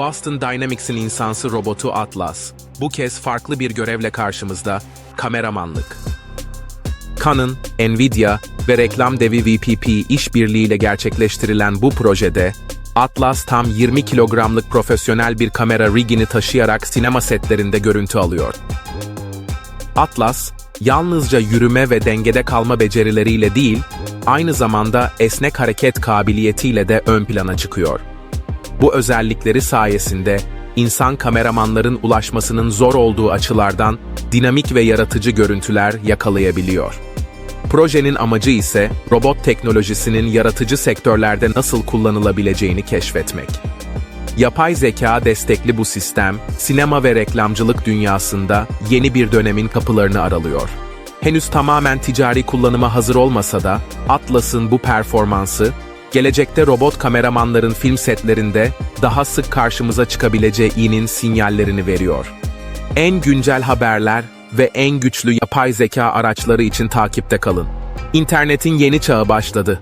Boston Dynamics'in insansı robotu Atlas. Bu kez farklı bir görevle karşımızda, kameramanlık. Canon, Nvidia ve reklam devi VPP işbirliğiyle gerçekleştirilen bu projede, Atlas tam 20 kilogramlık profesyonel bir kamera rigini taşıyarak sinema setlerinde görüntü alıyor. Atlas, yalnızca yürüme ve dengede kalma becerileriyle değil, aynı zamanda esnek hareket kabiliyetiyle de ön plana çıkıyor. Bu özellikleri sayesinde insan kameramanların ulaşmasının zor olduğu açılardan dinamik ve yaratıcı görüntüler yakalayabiliyor. Projenin amacı ise robot teknolojisinin yaratıcı sektörlerde nasıl kullanılabileceğini keşfetmek. Yapay zeka destekli bu sistem, sinema ve reklamcılık dünyasında yeni bir dönemin kapılarını aralıyor. Henüz tamamen ticari kullanıma hazır olmasa da, Atlas'ın bu performansı, gelecekte robot kameramanların film setlerinde daha sık karşımıza çıkabileceğinin sinyallerini veriyor. En güncel haberler ve en güçlü yapay zeka araçları için takipte kalın. İnternetin yeni çağı başladı.